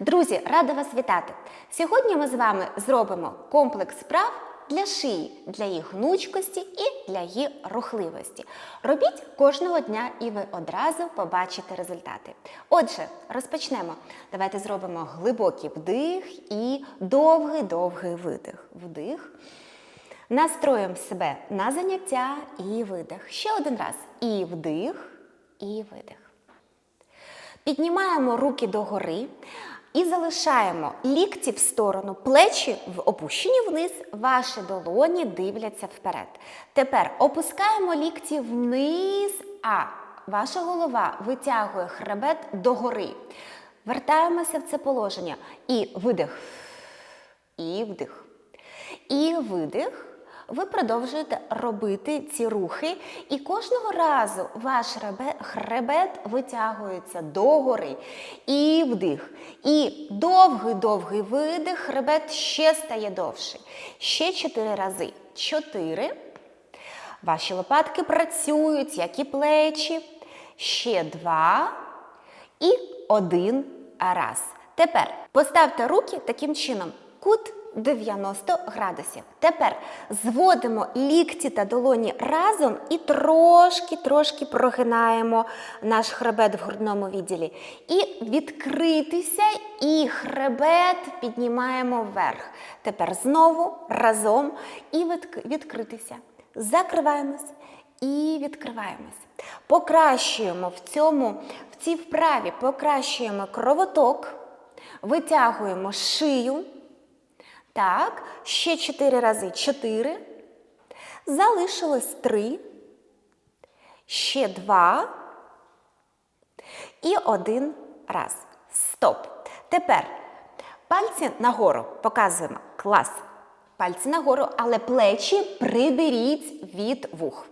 Друзі, рада вас вітати! Сьогодні ми з вами зробимо комплекс вправ для шиї, для їх гнучкості і для її рухливості. Робіть кожного дня і ви одразу побачите результати. Отже, розпочнемо. Давайте зробимо глибокий вдих і довгий-довгий видих. Вдих. Настроїмо себе на заняття і видих. Ще один раз. І вдих, і видих. Піднімаємо руки догори і залишаємо лікті в сторону, плечі в опущені вниз, ваші долоні дивляться вперед. Тепер опускаємо лікті вниз, а ваша голова витягує хребет догори. Вертаємося в це положення. І видих, і вдих. І видих. Ви продовжуєте робити ці рухи, і кожного разу ваш хребет витягується догори. І вдих. І довгий-довгий видих, хребет ще стає довший. Ще чотири рази. Чотири. Ваші лопатки працюють, як і плечі. Ще два. І один раз. Тепер поставте руки таким чином. Кут 90 градусів. Тепер зводимо лікті та долоні разом і трошки-трошки прогинаємо наш хребет в грудному відділі. І відкритися, і хребет піднімаємо вверх. Тепер знову разом і відкритися. Закриваємось і відкриваємось. Покращуємо в цьому, в цій вправі покращуємо кровоток, витягуємо шию. Так, ще чотири рази чотири. Залишилось три. Ще два. І один раз. Стоп. Тепер пальці нагору показуємо. Клас. Пальці нагору, але плечі приберіть від вух.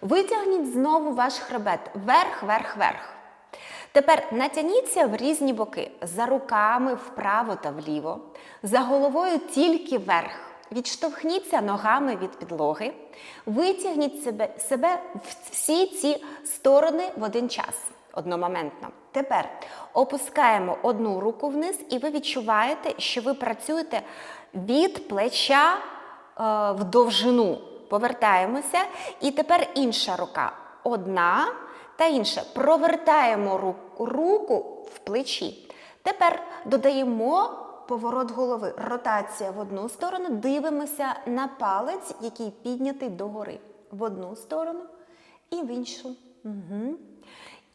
Витягніть знову ваш хребет. Вверх, вверх, вверх. Тепер натягніться в різні боки, за руками вправо та вліво, за головою тільки вверх. Відштовхніться ногами від підлоги, витягніть себе, себе в всі ці сторони в один час, одномоментно. Тепер опускаємо одну руку вниз, і ви відчуваєте, що ви працюєте від плеча е, в довжину. Повертаємося. І тепер інша рука. Одна та інша. Провертаємо руку в плечі. Тепер додаємо поворот голови. Ротація в одну сторону. Дивимося на палець, який піднятий догори. В одну сторону і в іншу. Угу.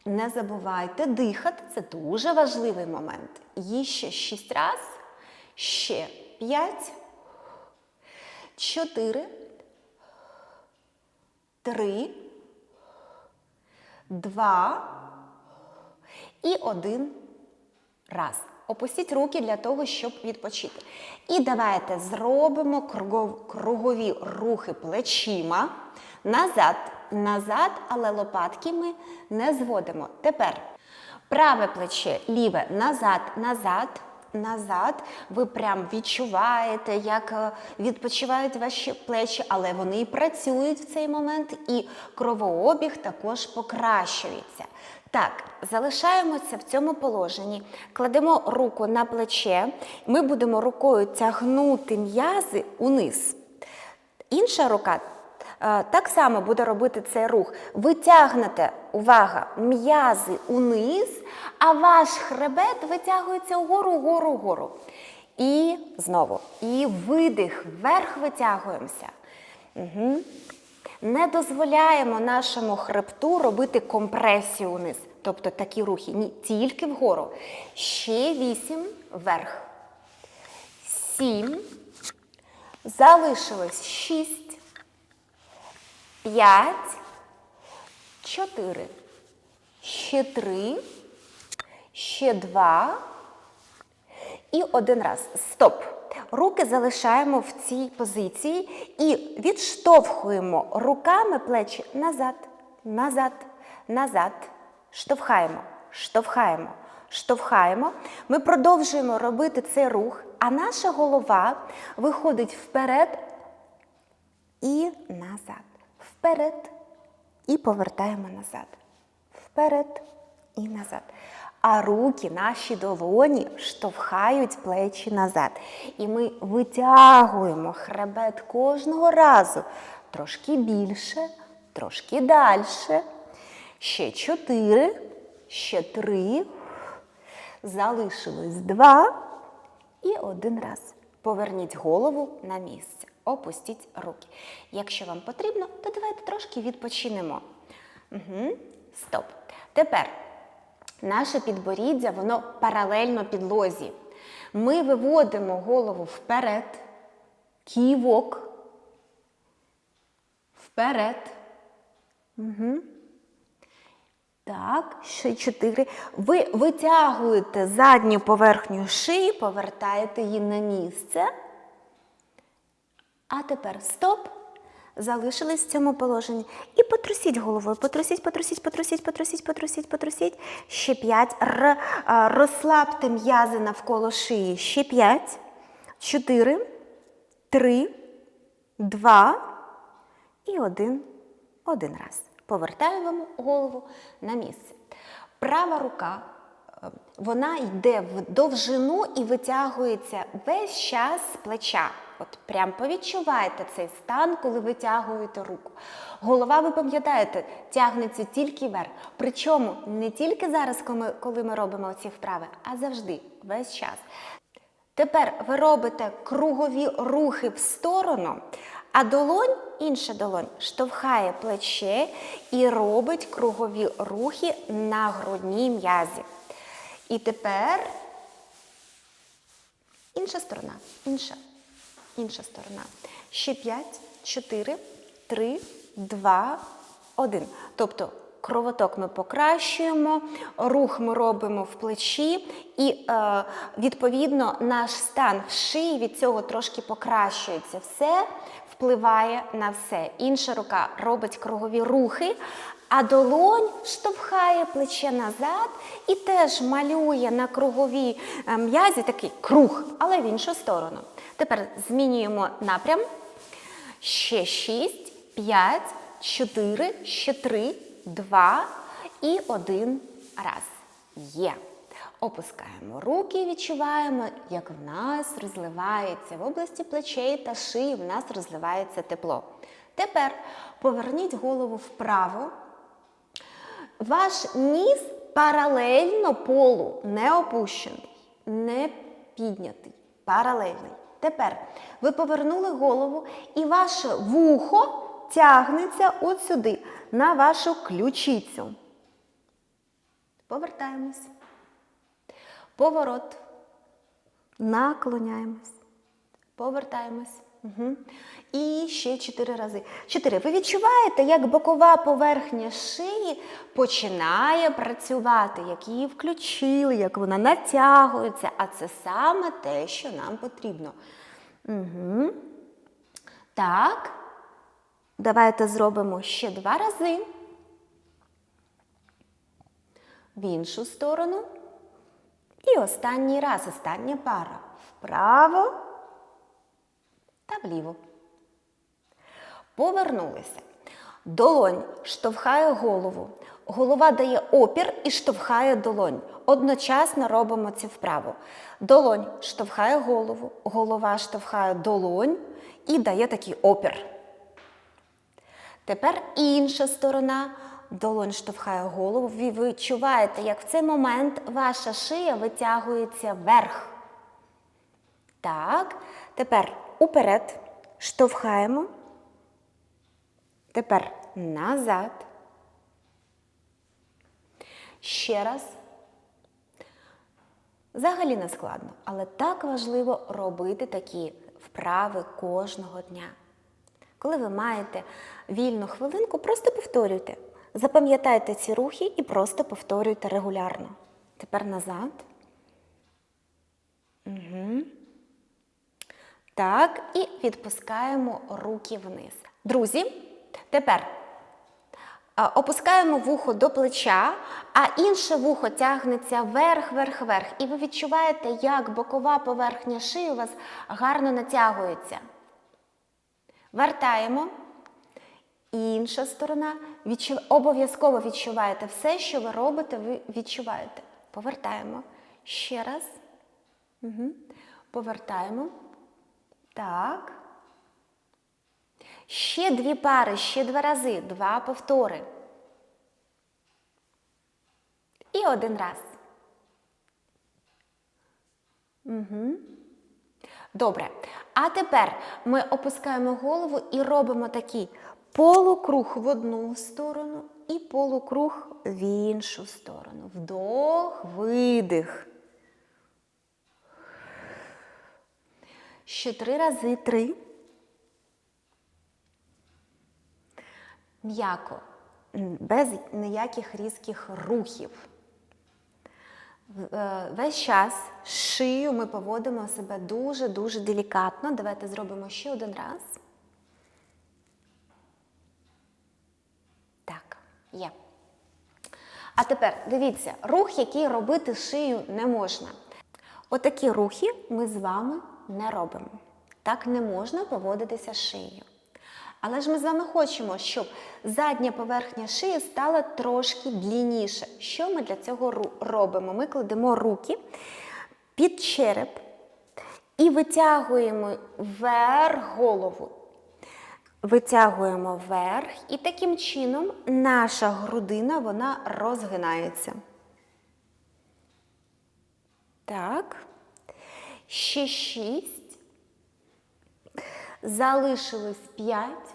Не забувайте дихати, це дуже важливий момент. Є ще шість раз. Ще п'ять. Чотири. Три два і один раз. Опустіть руки для того, щоб відпочити. І давайте зробимо кругові рухи плечима назад, назад, але лопатки ми не зводимо. Тепер праве плече, ліве назад, назад назад, ви прям відчуваєте, як е, відпочивають ваші плечі, але вони працюють в цей момент, і кровообіг також покращується. Так, залишаємося в цьому положенні, кладемо руку на плече, ми будемо рукою тягнути м'язи униз. Інша рука так само буде робити цей рух. Ви тягнете, увага, м'язи униз, а ваш хребет витягується вгору, вгору, вгору. І знову. І видих, вверх витягуємося. Угу. Не дозволяємо нашому хребту робити компресію униз. Тобто такі рухи. Ні, тільки вгору. Ще вісім вверх. Сім. Залишилось шість. П'ять, чотири. Ще три. Ще два. І один раз. Стоп. Руки залишаємо в цій позиції і відштовхуємо руками плечі назад, назад, назад. Штовхаємо, штовхаємо, штовхаємо. Ми продовжуємо робити цей рух, а наша голова виходить вперед і назад вперед і повертаємо назад. Вперед і назад. А руки, наші долоні штовхають плечі назад. І ми витягуємо хребет кожного разу. Трошки більше, трошки далі. Ще чотири, ще три. Залишилось два. І один раз. Поверніть голову на місце. Опустіть руки. Якщо вам потрібно, то давайте трошки відпочинемо. Угу. Стоп. Тепер наше підборіддя, воно паралельно підлозі. Ми виводимо голову вперед, ківок. Вперед. Угу. Так, ще чотири. Ви витягуєте задню поверхню шиї, повертаєте її на місце. А тепер стоп. Залишились в цьому положенні. І потрусіть головою. Потрусіть, потрусіть, потрусіть, потрусіть, потрусіть, потрусіть. Ще п'ять. Розслабте м'язи навколо шиї. Ще п'ять. Чотири. Три. Два. І один. Один раз. Повертаємо голову на місце. Права рука, е, вона йде в довжину і витягується весь час з плеча. От прям повідчувайте цей стан, коли витягуєте руку. Голова, ви пам'ятаєте, тягнеться тільки вверх. Причому не тільки зараз, коли ми робимо ці вправи, а завжди, весь час. Тепер ви робите кругові рухи в сторону, а долонь, інша долонь, штовхає плече і робить кругові рухи на грудній м'язі. І тепер інша сторона, інша, інша сторона. Ще 5, 4, 3, 2, 1. Тобто кровоток ми покращуємо, рух ми робимо в плечі, і е, відповідно наш стан в шиї від цього трошки покращується. Все впливає на все. Інша рука робить кругові рухи, а долонь штовхає плече назад і теж малює на круговій е, м'язі такий круг, але в іншу сторону. Тепер змінюємо напрям. Ще 6, 5, 4, ще 3, 2 і 1 раз. Є. Опускаємо руки і відчуваємо, як в нас розливається в області плечей та шиї, в нас розливається тепло. Тепер поверніть голову вправо. Ваш ніс паралельно полу, не опущений, не піднятий, паралельний. Тепер ви повернули голову і ваше вухо тягнеться от сюди, на вашу ключицю. Повертаємось. Поворот. Наклоняємось. Повертаємось. Угу. І ще чотири рази. Чотири. Ви відчуваєте, як бокова поверхня шиї починає працювати, як її включили, як вона натягується. А це саме те, що нам потрібно. Угу. Так. Давайте зробимо ще два рази. В іншу сторону. І останній раз, остання пара. Вправо та вліво. Повернулися. Долонь штовхає голову. Голова дає опір і штовхає долонь. Одночасно робимо цю вправу. Долонь штовхає голову, голова штовхає долонь і дає такий опір. Тепер інша сторона. Долонь штовхає голову. Ви відчуваєте, як в цей момент ваша шия витягується вверх. Так, тепер уперед штовхаємо. Тепер назад. Ще раз. Взагалі не складно, але так важливо робити такі вправи кожного дня. Коли ви маєте вільну хвилинку, просто повторюйте. Запам'ятайте ці рухи і просто повторюйте регулярно. Тепер назад. Угу. Так, і відпускаємо руки вниз. Друзі, тепер опускаємо вухо до плеча, а інше вухо тягнеться вверх, вверх, вверх. І ви відчуваєте, як бокова поверхня шиї у вас гарно натягується. Вертаємо. Інша сторона. Відчу... Обов'язково відчуваєте все, що ви робите, ви відчуваєте. Повертаємо. Ще раз. Угу. Повертаємо. Так. Ще дві пари, ще два рази, два повтори. І один раз. Угу. Добре. А тепер ми опускаємо голову і робимо такий полукруг в одну сторону і полукруг в іншу сторону. Вдох, видих. Ще три рази три. М'яко, без ніяких різких рухів. Е, Весь час шию ми поводимо себе дуже-дуже делікатно. Давайте зробимо ще один раз. Так, є. А тепер дивіться, рух, який робити шию не можна. Отакі рухи ми з вами не робимо. Так не можна поводитися шиєю. Але ж ми з вами хочемо, щоб задня поверхня шиї стала трошки длінніше. Що ми для цього робимо? Ми кладемо руки під череп і витягуємо вверх голову. Витягуємо вверх, і таким чином наша грудина вона розгинається. Так. Ще шість. Залишилось п'ять.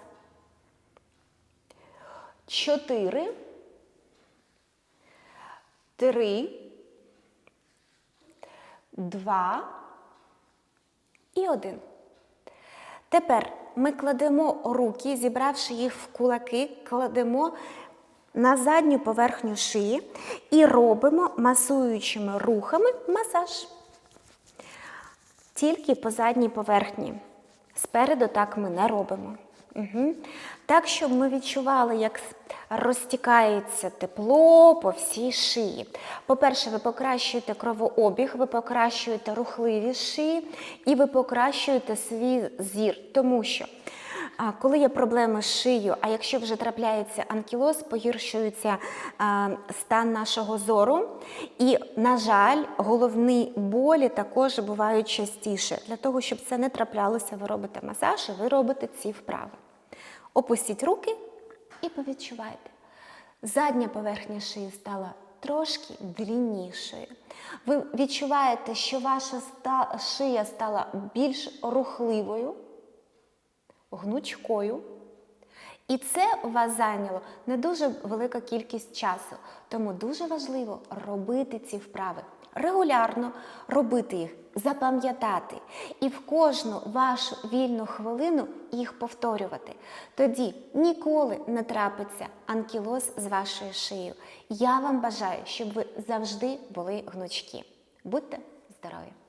Чотири. Три. Два. І один. Тепер ми кладемо руки, зібравши їх в кулаки, кладемо на задню поверхню шиї і робимо масуючими рухами масаж. Тільки по задній поверхні. Спереду так ми не робимо. Угу. Так, щоб ми відчували, як розтікається тепло по всій шиї. По-перше, ви покращуєте кровообіг, ви покращуєте рухливі шиї і ви покращуєте свій зір, тому що коли є проблеми з шиєю, а якщо вже трапляється анкілоз, погіршується стан нашого зору. І, на жаль, головні болі також бувають частіше. Для того, щоб це не траплялося, ви робите масаж і ви робите ці вправи. Опустіть руки і повідчувайте. Задня поверхня шиї стала трошки дліннішою. Ви відчуваєте, що ваша шия стала більш рухливою гнучкою. І це у вас зайняло не дуже велика кількість часу. Тому дуже важливо робити ці вправи. Регулярно робити їх, запам'ятати і в кожну вашу вільну хвилину їх повторювати. Тоді ніколи не трапиться анкілоз з вашою шиєю. Я вам бажаю, щоб ви завжди були гнучкі. Будьте здорові!